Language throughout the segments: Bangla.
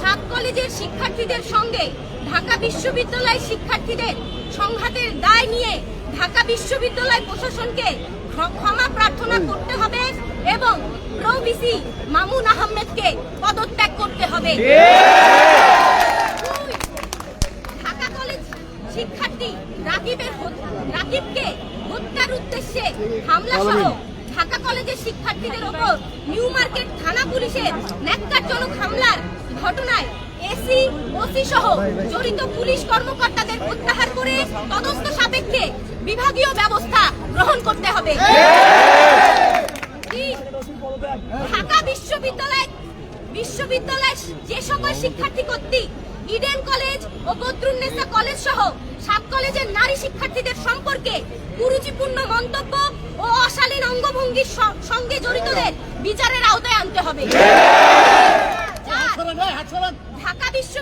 সাত কলেজের শিক্ষার্থীদের সঙ্গে ঢাকা বিশ্ববিদ্যালয় শিক্ষার্থীদের সংঘাতের দায় নিয়ে ঢাকা বিশ্ববিদ্যালয় প্রশাসনকে ক্ষমা প্রার্থনা করতে হবে এবং প্রবিসি মামুন আহমেদকে পদত্যাগ করতে হবে। ঢাকা কলেজ শিক্ষার্থী রাকিবের রাকিবকে হত্যার উদ্দেশ্যে হামলা সহ ঢাকা কলেজের শিক্ষার্থীদের ওপর নিউ মার্কেট থানা পুলিশের ন্যাক্কারজনক হামলার ঘটনায় এসি, ওসি সহ জড়িত পুলিশ কর্মকর্তাদের প্রত্যাহার করে তদন্ত সাপেক্ষে বিভাগীয় ব্যবস্থা গ্রহণ করতে হবে। ঢাকা বিশ্ববিদ্যালয় বিশ্ববিদ্যালয়ের যে সকল শিক্ষার্থী কর্তৃক ইডেন কলেজ ও বদরুন্নেসা কলেজ সহ সাত কলেজের নারী শিক্ষার্থীদের সম্পর্কে কুরুচিপূর্ণ মন্তব্য ও অশালীন অঙ্গভঙ্গির সঙ্গে জড়িতদের বিচারের আওতায় আনতে হবে।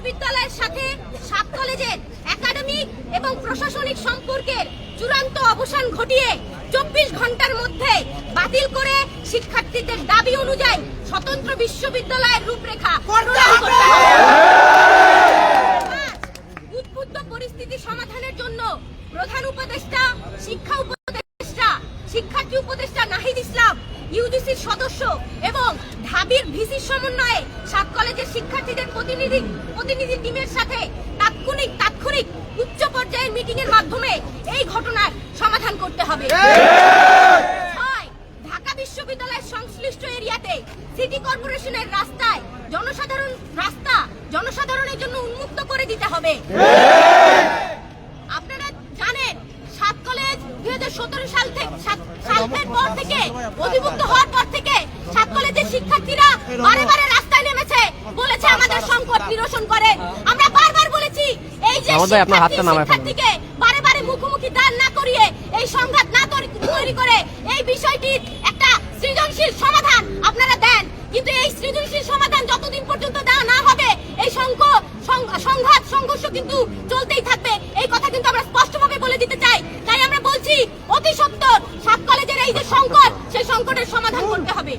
বিশ্ববিদ্যালয়ের সাথে সাত কলেজের একাডেমিক এবং প্রশাসনিক সম্পর্কের চূড়ান্ত অবসান ঘটিয়ে চব্বিশ ঘণ্টার মধ্যে বাতিল করে শিক্ষার্থীদের দাবি অনুযায়ী স্বতন্ত্র বিশ্ববিদ্যালয়ের রূপরেখা প্রণয়ন করতে হবে। পাঁচ, উদ্বুদ্ধ পরিস্থিতি সমাধানের জন্য প্রধান উপদেষ্টা শিক্ষা উপদেষ্টা শিক্ষার্থী উপদেষ্টা নাহিদ ইসলাম ইউজিসির সদস্য এবং ঢাবির ভিসির সমন্বয়ে সাত কলেজের শিক্ষার্থীদের প্রতিনিধি প্রতিনিধি টিমের সাথে তাৎক্ষণিক তাৎক্ষণিক উচ্চ পর্যায়ের মিটিং এর মাধ্যমে এই ঘটনার সমাধান করতে হবে। ঢাকা বিশ্ববিদ্যালয়ের সংশ্লিষ্ট এরিয়াতে সিটি কর্পোরেশনের রাস্তায় জনসাধারণ, রাস্তা জনসাধারণের জন্য উন্মুক্ত করে দিতে হবে আপনারা জানেন সাত কলেজ দুই হাজার সতেরো সাল থেকে সালের পর থেকে অধিভুক্ত হওয়ার পর থেকে সাত কলেজের শিক্ষার্থীরা বারে বারে রাস্তায় নেমেছে বলেছে আমাদের সংকট নিরসন করে। আমরা বারবার বলেছি এই যে মাহমুদ ভাই, আপনার হাতটা শিক্ষার্থী- নামায় ফেলুন। শিক্ষার্থীকে বারে বারে মুখোমুখি দাঁড় না করিয়ে এই সংঘাত না তৈরি- করে এই বিষয়টির একটা সৃজনশীল সমাধান আপনারা দেন। কিন্তু এই সৃজনশীল সমাধান যতদিন পর্যন্ত দেওয়া না হবে এই সংঘাত সংঘর্ষ কিন্তু চলতেই থাকবে এই কথা কিন্তু আমরা স্পষ্টভাবে বলে দিতে চাই তাই আমরা বলছি অতি সত্তর সাত কলেজের এই যে সংকট সেই সংকটের সমাধান করতে হবে।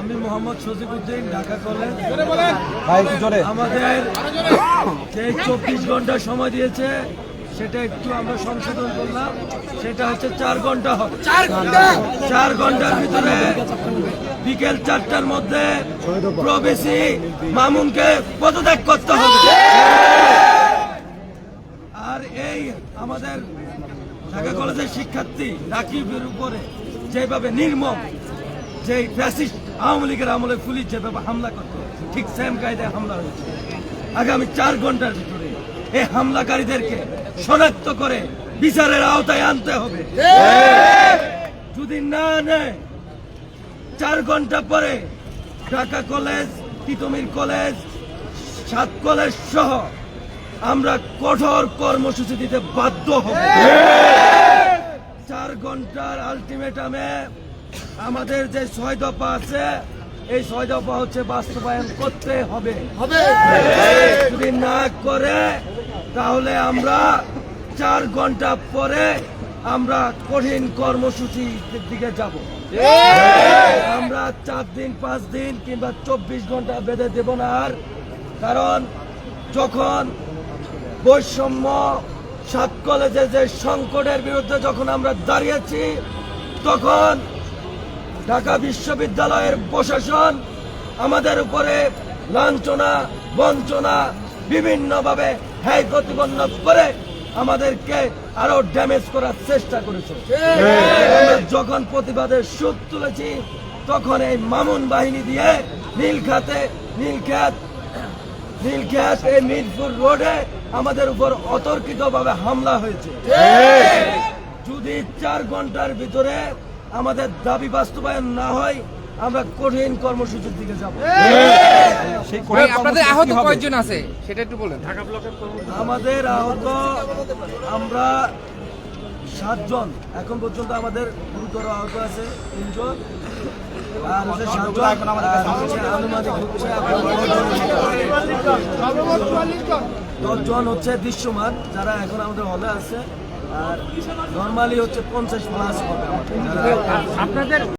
আমি মোহাম্মদ সজিবুদ্দিন ঢাকা কলেজ। আমাদের চব্বিশ ঘণ্টা সময় দিয়েছে সেটা একটু আমরা সংশোধন করলাম। সেটা হচ্ছে চার ঘণ্টা হবে। চার ঘণ্টার ভিতরে বিকেল চারটার মধ্যে প্রবেশী মামুনকে পদত্যাগ করতে হবে। আর এই আমাদের ঢাকা কলেজের শিক্ষার্থী রাকিবের উপরে যেভাবে নির্মম যে ফ্যাসিস্ট আওয়ামী লীগের আমলে পুলিশ যেভাবে হামলা করতো ঠিক সেম কায়দায় হামলা হয়েছে। আগামী চার ঘণ্টার ভিতরে এই হামলাকারীদেরকে শনাক্ত করে বিচারের আওতায় আনতে হবে। যদি না নেয় চার ঘণ্টা পরে ঢাকা কলেজ তিতমির কলেজ সাত কলেজ সহ আমরা কঠোর কর্মসূচি দিতে বাধ্য হব। চার ঘণ্টার আলটিমেটামে আমাদের যে ছয় দফা আছে এই ছয় দফা হচ্ছে বাস্তবায়ন করতে হবে। যদি না করে তাহলে আমরা চার ঘণ্টা পরে আমরা কঠিন কর্মসূচির দিকে যাব। আমরা চার দিন, পাঁচ দিন কিংবা চব্বিশ ঘণ্টা বেঁধে দেব না আর। কারণ যখন বৈষম্য সাত কলেজে যে সংকটের বিরুদ্ধে যখন আমরা দাঁড়িয়েছি, তখন ঢাকা বিশ্ববিদ্যালয়ের প্রশাসন আমাদের উপরে লাঞ্ছনা, বঞ্চনা, বিভিন্নভাবে হ্যায় প্রতিপন্ন করে আমাদেরকে আরও ড্যামেজ করার চেষ্টা করেছে। যখন প্রতিবাদের সুখ তুলেছি তখন এই মামুন বাহিনী দিয়ে নীলখাতে নীলখাত নীলক্ষেত এই মিরপুর রোডে আমাদের উপর অতর্কিত ভাবে হামলা হয়েছে। যদি চার ঘণ্টার ভিতরে আমাদের দাবি বাস্তবায়ন না হয় আমরা কঠিন কর্মসূচির দিকে যাব। সেই আপনাদের আহত কয়েকজন আছে? সেটা একটু বলেন। আমাদের আহত আমরা সাতজন। এখন পর্যন্ত আমাদের গুরুতর আহত আছে তিনজন। আর হচ্ছে সাতজন। আনুমানিক হচ্ছে দশজন হচ্ছে দৃশ্যমান যারা এখন আমাদের হলে আছে। আর নর্মালি হচ্ছে পঞ্চাশ প্লাস হবে আমাদের। আপনাদের